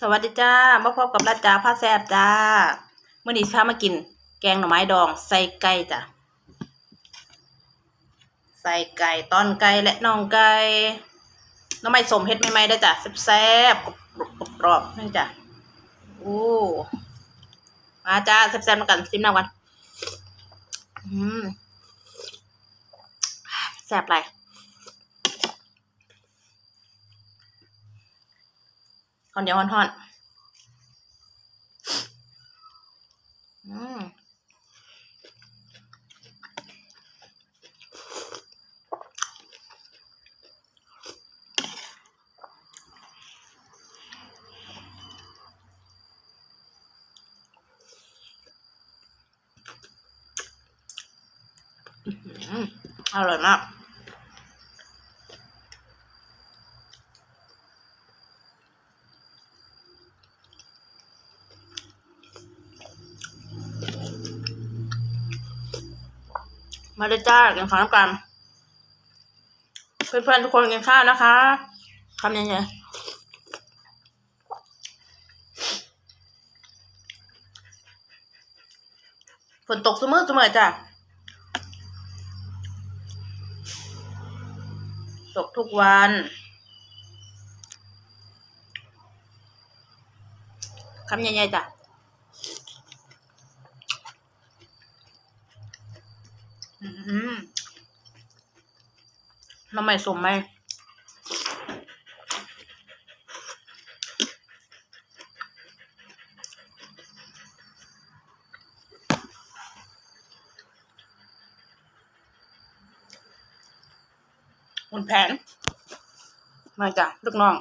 สวัสดีจ้า มาพบกับรัดจาผ้าแซบจ้าเมื่อนี้พามากิน แกงหน่อไม้ดองใส่ไก่จ้ะ ใส่ไก่ต้อนไก่และน่องไก่หน้ำไม้สมเฮ็ดใหม่ๆได้จ้ะแซบๆกรอบๆนี่จ้ะโอ้มาจ้าแซบๆมากันซิมน้ำกันอืมแซบไร ข้าวเหนียวห่อนๆอืมอร่อยมาก มาเลยจ้ากินข้าวน้ำกันเพื่อนๆทุกคนกินข้าวนะคะทำยังไงฝนตกเสมอเสมอจ้ะ ตกทุกวัน คำใหญ่ๆจ้ะ อืม น้ำไม่สมไหมคุณแผน มาจ้ะลูกน้อง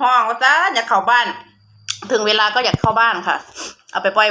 ห้องว่าจ้าอยากเข้าบ้าน ถึงเวลาก็อยากเข้าบ้านค่ะ เอาไปปล่อย